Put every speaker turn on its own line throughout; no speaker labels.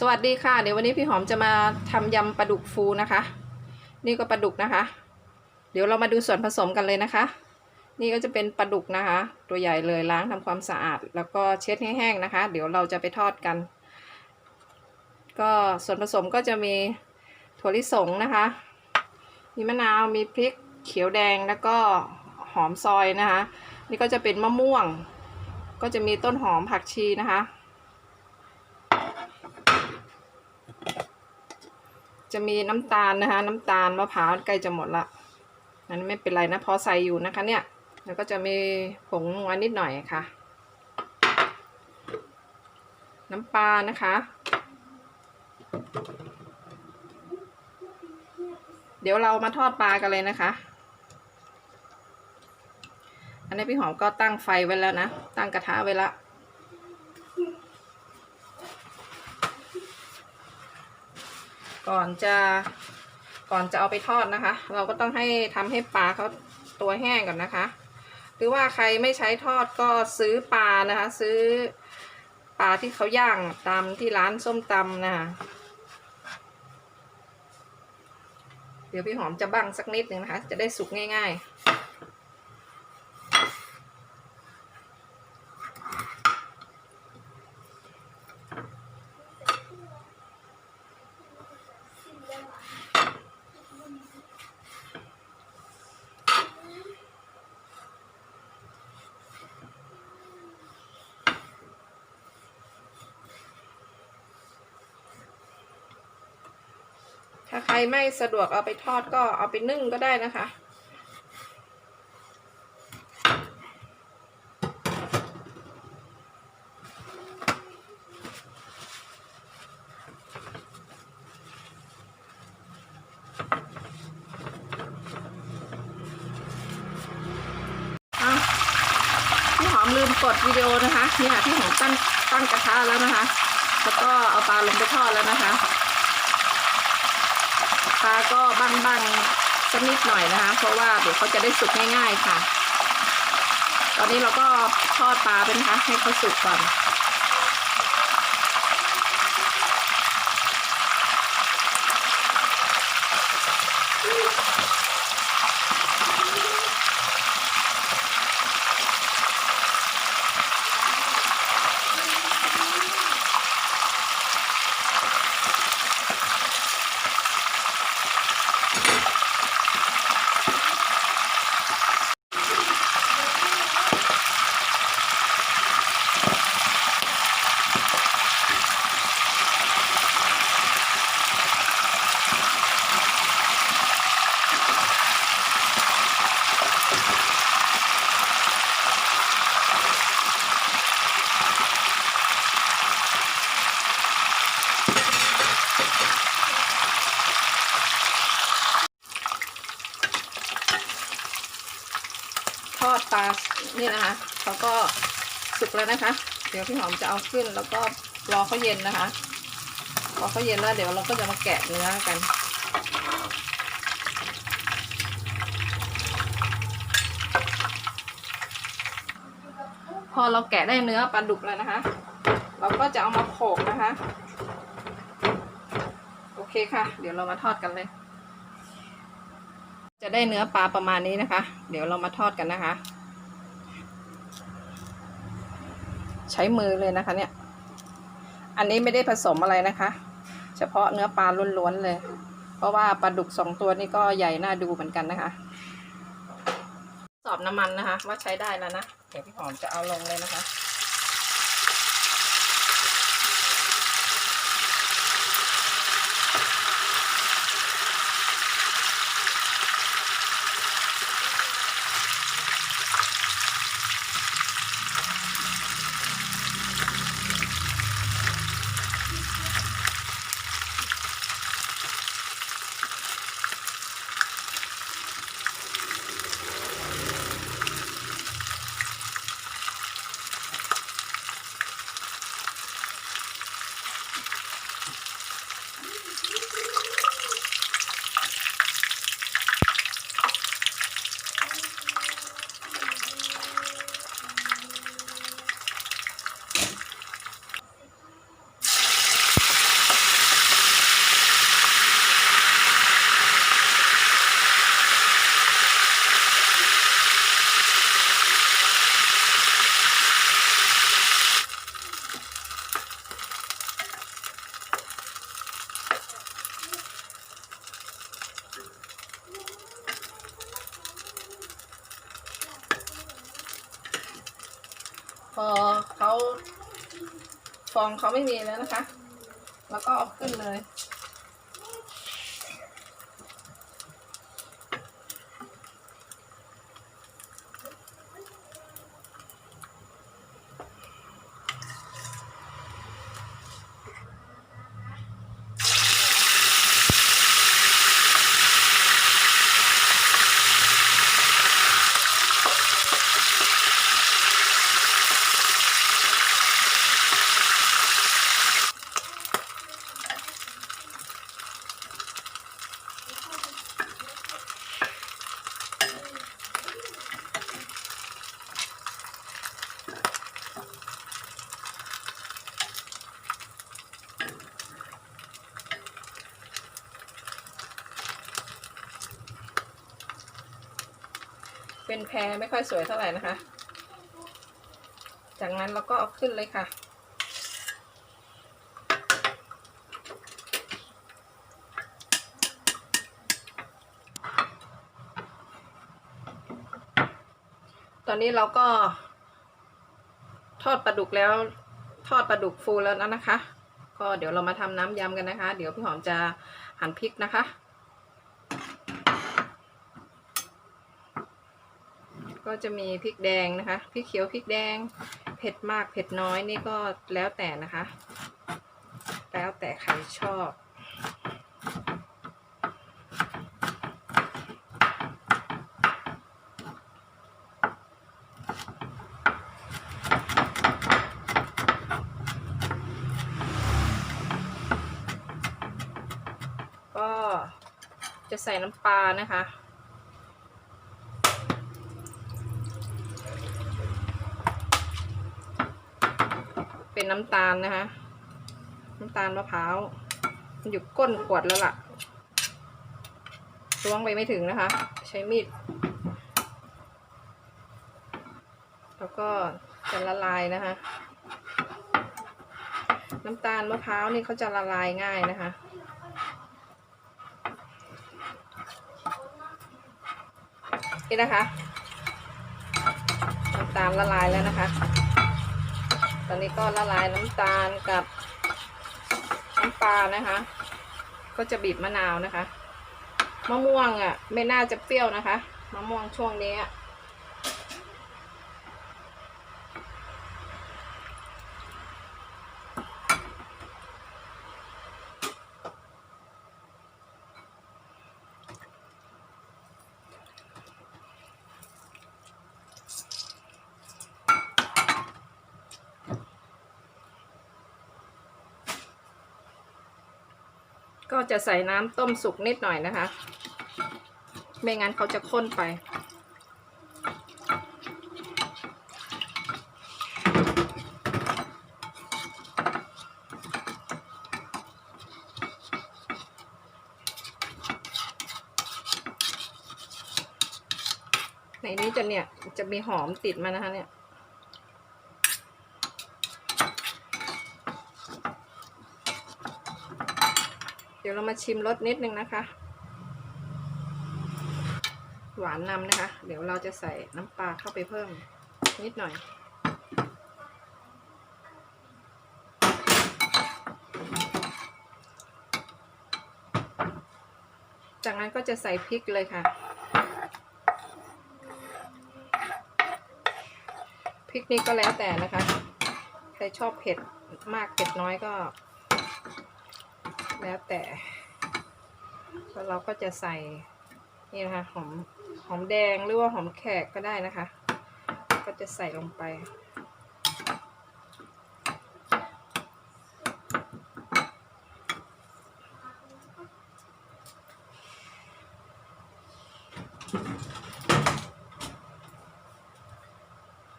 สวัสดีค่ะ เดี๋ยววันนี้พี่หอมจะมาทำยำปลาดุกฟูนะคะ นี่ก็ปลาดุกนะคะ เดี๋ยวเรามาดูส่วนผสมกันเลยนะคะ นี่ก็จะเป็นปลาดุกนะคะ ตัวใหญ่เลยล้างทำความสะอาด แล้วก็เช็ดให้แห้งนะคะ เดี๋ยวเราจะไปทอดกัน ก็ส่วนผสมก็จะมีถั่วลิสงนะคะ มีมะนาวมีพริกเขียวแดงแล้วก็หอมซอยนะคะ นี่ก็จะเป็นมะม่วง ก็จะมีต้นหอมผักชีนะคะ จะมีน้ำตาลนะคะ น้ำตาลมะพร้าวใกล้จะหมดละนั้นไม่เป็นไรนะพอใส่อยู่นะคะ เนี่ย แล้วก็จะมีผงนัวนิดหน่อยค่ะ น้ำปลานะคะ เดี๋ยวเรามาทอดปลากันเลยนะคะ อันนี้พี่หอมก็ตั้งไฟไว้แล้วนะ ตั้งกระทะไว้แล้ว ก่อนจะก่อนจะเอาไปทอดนะคะ เราก็ต้องให้ทำให้ปลาเขาตัวแห้งก่อนนะคะ หรือว่าใครไม่ใช้ทอดก็ซื้อปลานะคะ ซื้อปลาที่เขาย่างตามที่ร้านส้มตำนะคะเดี๋ยวพี่หอมจะบั้งสักนิดหนึ่งนะคะ จะได้สุกง่าย ๆ ถ้าใครไม่สะดวกเอาไปทอดก็เอาไปนึ่งก็ได้นะคะอะพี่หอมลืมกดวิดีโอนะคะ นี่ค่ะพี่หอมตั้งตั้งกระทะแล้วนะคะ แล้วก็เอาปลาลงไปทอดแล้วนะคะ ปลาก็บ้างๆสักนิดหน่อยนะคะ เพราะว่าเดี๋ยวเขาจะได้สุกง่าย ๆค่ะ ตอนนี้เราก็ทอดปลาเป็นนะคะให้เขาสุกก่อน ลานี่นะคะเขาก็สุกแล้วนะคะ เดี๋ยวพี่หอมจะเอาขึ้นแล้วก็รอเขาเย็นนะคะ รอเขาเย็นแล้วเดี๋ยวเราก็จะมาแกะเนื้อกันพอเราแกะได้เนื้อปลาดุกแล้วนะคะ เราก็จะเอามาโขกนะคะ โอเคค่ะ เดี๋ยวเรามาทอดกันเลย จะได้เนื้อปลาประมาณนี้นะคะ เดี๋ยวเรามาทอดกันนะคะ ใช้มือเลยนะคะเนี่ย อันนี้ไม่ได้ผสมอะไรนะคะ เฉพาะเนื้อปลาล้วนๆเลย เพราะว่าปลาดุกสองตัวนี้ก็ใหญ่น่าดูเหมือนกันนะคะ สอบน้ำมันนะคะ ว่าใช้ได้แล้วนะ เดี๋ยวพี่หอมจะเอาลงเลยนะคะ พอเขาฟองเขาไม่มีแล้วนะคะ แล้วก็เอาขึ้นเลย เป็นแพรไม่ค่อยสวยเท่าไหร่นะคะ จากนั้นเราก็เอาขึ้นเลยค่ะ ตอนนี้เราก็ ทอดปลาดุกแล้วทอดปลาดุกฟูแล้วนะคะ ก็เดี๋ยวเรามาทำน้ำยำกันนะคะ เดี๋ยวพี่หอมจะหั่นพริกนะคะ ก็จะมีพริกแดงนะคะพริกเขียวพริกแดง เผ็ดมากเผ็ดน้อยนี่ก็แล้วแต่นะคะ แล้วแต่ใครชอบก็จะใส่น้ำปลานะคะ เป็นน้ำตาลนะคะ น้ำตาลมะพร้าวมันอยู่ก้นขวดแล้วล่ะล้วงไปไม่ถึงนะคะ ใช้มีด แล้วก็จะละลายนะคะ น้ำตาลมะพร้าวนี่เขาจะละลายง่ายนะคะนี่นะคะ น้ำตาลละลายแล้วนะคะ ตอนนี้ก็ละลายน้ำตาลกับน้ำปลานะคะ ก็จะบีบมะนาวนะคะ มะม่วงอะ ไม่น่าจะเปรี้ยวนะคะ มะม่วงช่วงนี้ ก็จะใส่น้ำต้มสุกนิดหน่อยนะคะ ไม่งั้นเขาจะข้นไป ในนี้จะเนี่ยจะมีหอมติดมานะคะเนี่ย ดี๋ยวเรามาชิมรสนิดนึงนะคะ หวานนำนะคะ เดี๋ยวเราจะใส่น้ำปลาเข้าไปเพิ่มนิดหน่อยจากนั้นก็จะใส่พริกเลยค่ะ พริกนี้ก็แล้วแต่นะคะ ใครชอบเผ็ดมากเผ็ดน้อยก็ แล้วแต่แล้วเราก็จะใส่นี่นะคะหอมหอมแดงหรือว่าหอมแขกก็ได้นะคะ ก็จะใส่ลงไป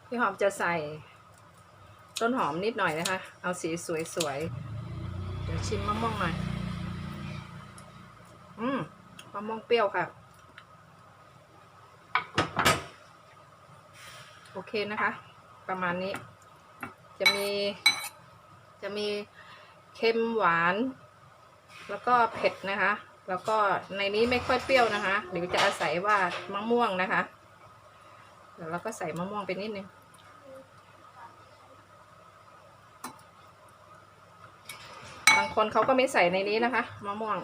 พี่หอมจะใส่ต้นหอมนิดหน่อยนะคะ เอาสีสวยๆ เดี๋ยวชิมมะม่วงหน่อย มะม่วงเปรี้ยวค่ะ โอเคนะคะ ประมาณนี้ จะมี จะมีเค็มหวาน แล้วก็เผ็ดนะคะ แล้วก็ในนี้ไม่ค่อยเปรี้ยวนะคะเดี๋ยวจะอาศัยว่ามะม่วงนะคะเดี๋ยวเราก็ใส่มะม่วงไปนิดนึงบางคนเขาก็ไม่ใส่ในนี้นะคะมะม่วง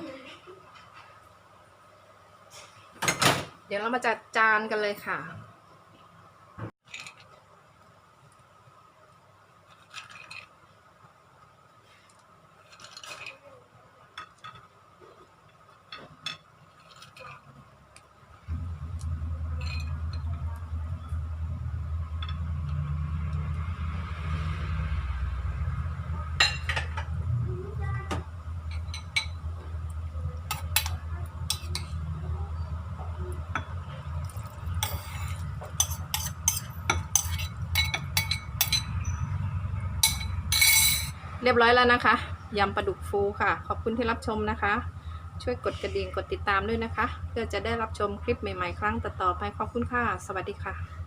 เดี๋ยวเรามาจัดจานกันเลยค่ะ เรียบร้อยแล้วนะคะยำปลาดุกฟูค่ะ ขอบคุณที่รับชมนะคะ ช่วยกดกระดิ่งกดติดตามด้วยนะคะ เพื่อจะได้รับชมคลิปใหม่ๆ ครั้งต่อๆไปขอบคุณค่ะ สวัสดีค่ะ